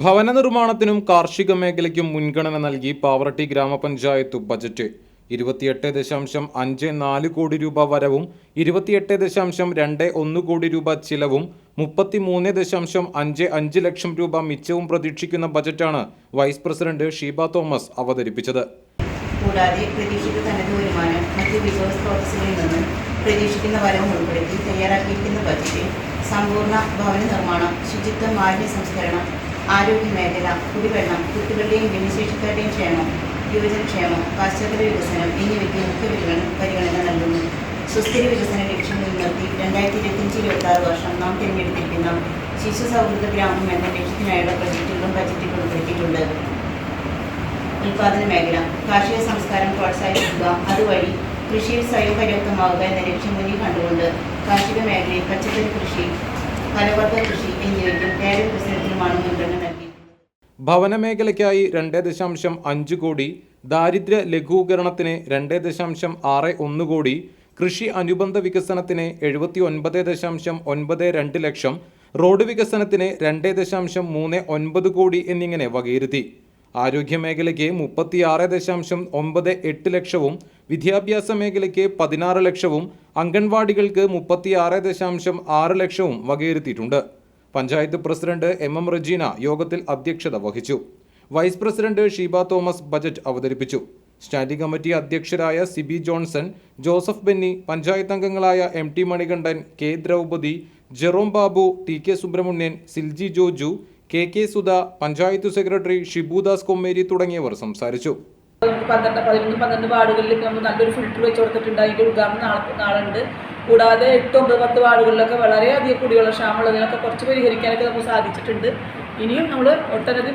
ഭവന നിർമ്മാണത്തിനും കാർഷിക മേഖലയ്ക്കും മുൻഗണന നൽകി പാവറട്ടി ഗ്രാമപഞ്ചായത്ത് ബജറ്റ്. ഇരുപത്തിയെട്ട് ദശാംശം അഞ്ച് നാല് കോടി രൂപ വരവും ഇരുപത്തിയെട്ട് ദശാംശം രണ്ട് ഒന്ന് കോടി രൂപ ചിലവും മുപ്പത്തിമൂന്ന് ദശാംശം അഞ്ച് അഞ്ച് ലക്ഷം രൂപ മിച്ചവും പ്രതീക്ഷിക്കുന്ന ബജറ്റാണ് വൈസ് പ്രസിഡന്റ് ഷീബ തോമസ് അവതരിപ്പിച്ചത്. പ്രതീക്ഷിക്കുന്ന വരവും ഉൾപ്പെടുത്തി തയ്യാറാക്കിയിരിക്കുന്ന ബജറ്റ് സമ്പൂർണ ഭവന നിർമ്മാണം ശുചിത്വ മാലിന്യ സംസ്കരണം ആരോഗ്യ മേഖല കുടിവെള്ളം കുട്ടികളുടെയും ഭിന്നശേഷിക്കാരുടെയും ക്ഷേമം യുവജനക്ഷേമം പാശ്ചാത്യ വികസനം എന്നിവയ്ക്ക് മുഖ്യ പരിഗണന നൽകുന്നു. സുസ്ഥിര വികസന ലക്ഷ്യം മുൻനിർത്തി രണ്ടായിരത്തി ഇരുപത്തിയഞ്ച് ഇരുപത്തി ആറ് വർഷം നാം തിരഞ്ഞെടുത്തിരിക്കുന്ന ശിശു സൗഹൃദ ഗ്രാമം എന്ന ലക്ഷ്യത്തിനായുള്ള പ്രൊജക്റ്റുകളും ബജറ്റിൽ ഉൾപ്പെടുത്തിയിട്ടുണ്ട് ഉൽപാദന മേഖല കാർഷിക സംസ്കാരം പ്രോത്സാഹിപ്പിക്കുക അതുവഴി കൃഷിയിൽ സ്വയം പര്യാപ്തമാവുക എന്ന ലക്ഷ്യം മുന്നിൽ കണ്ടുകൊണ്ട് കാർഷിക മേഖലയിൽ പച്ചക്കറി കൃഷി ഫലവർഗ കൃഷി എന്നിവയ്ക്കും കേരള വികസനത്തിനുമാണ് മുൻഗണന നൽകിയിട്ടുള്ളത് ഭവന മേഖലയ്ക്കായി രണ്ട് ദശാംശം അഞ്ച് കോടി ദാരിദ്ര്യ ലഘൂകരണത്തിന് രണ്ട് ദശാംശം ആറ് ഒന്ന് കോടി കൃഷി അനുബന്ധ വികസനത്തിന് എഴുപത്തി ഒൻപത് ദശാംശം ഒൻപത് രണ്ട് ലക്ഷം റോഡ് വികസനത്തിന് രണ്ട് ദശാംശം മൂന്ന് ഒൻപത് കോടി എന്നിങ്ങനെ വകയിരുത്തി. ആരോഗ്യ മേഖലയ്ക്ക് മുപ്പത്തിയാറ് ദശാംശം ഒമ്പത് എട്ട് ലക്ഷവും വിദ്യാഭ്യാസ മേഖലയ്ക്ക് പതിനാറ് ലക്ഷവും അംഗൻവാടികൾക്ക് മുപ്പത്തിയാറ് ദശാംശം ആറ് ലക്ഷവും വകയിരുത്തിയിട്ടുണ്ട്. Panchayat president M M Rajeena യോഗത്തിൽ അധ്യക്ഷത വഹിച്ചു. Vice president Sheeba Thomas budget അവതരിപ്പിച്ചു. സ്റ്റാൻഡിംഗ് കമ്മിറ്റി അധ്യക്ഷരായ സിബി ജോൺസൺ ജോസഫ് ബെന്നി പഞ്ചായത്ത് അംഗങ്ങളായ M T Manikandan K Draupadi Jerome Babu T K Subramanian Silji Joju K K Sudha panchayat secretary Shibudas Kommeri തുടങ്ങിയവർ സംസാരിച്ചു. പന്ത്രണ്ട് പതിനൊന്ന് പന്ത്രണ്ട് വാർഡുകളിലൊക്കെ നമ്മൾ നല്ലൊരു ഫിൽറ്റർ വെച്ച് കൊടുത്തിട്ടുണ്ട്. അതിന്റെ ഉദ്ഘാടനം നാളെ നാളെ ഉണ്ട് കൂടാതെ എട്ട് ഒമ്പത് പത്ത് വാർഡുകളിലൊക്കെ വളരെയധികം കുടിവെള്ള ക്ഷാമമുള്ളതിനൊക്കെ കുറച്ച് പരിഹരിക്കാനൊക്കെ നമുക്ക് സാധിച്ചിട്ടുണ്ട്. ഇനിയും നമ്മൾ ഒട്ടനവധി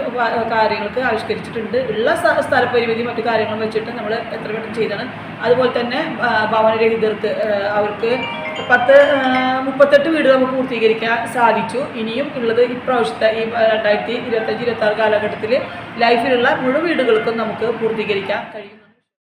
കാര്യങ്ങൾക്ക് ആവിഷ്കരിച്ചിട്ടുണ്ട്. ഉള്ള സ്ഥ- സ്ഥലപരിമിതി മറ്റു കാര്യങ്ങളും വെച്ചിട്ട് നമ്മൾ എത്ര പെട്ടെന്ന് ചെയ്താണ്. അതുപോലെ തന്നെ ഭവനരഹിതർക്ക് അവർക്ക് പത്ത് മുപ്പത്തെട്ട് വീട് നമുക്ക് പൂർത്തീകരിക്കാൻ സാധിച്ചു. ഇനിയും ഉള്ളത് ഇപ്രാവശ്യത്തെ ഈ രണ്ടായിരത്തി ഇരുപത്തഞ്ച് ഇരുപത്തി ആറ് കാലഘട്ടത്തിൽ ലൈഫിലുള്ള മുഴുവൻ വീടുകൾക്കും നമുക്ക് പൂർത്തീകരിക്കാൻ കഴിയുന്നു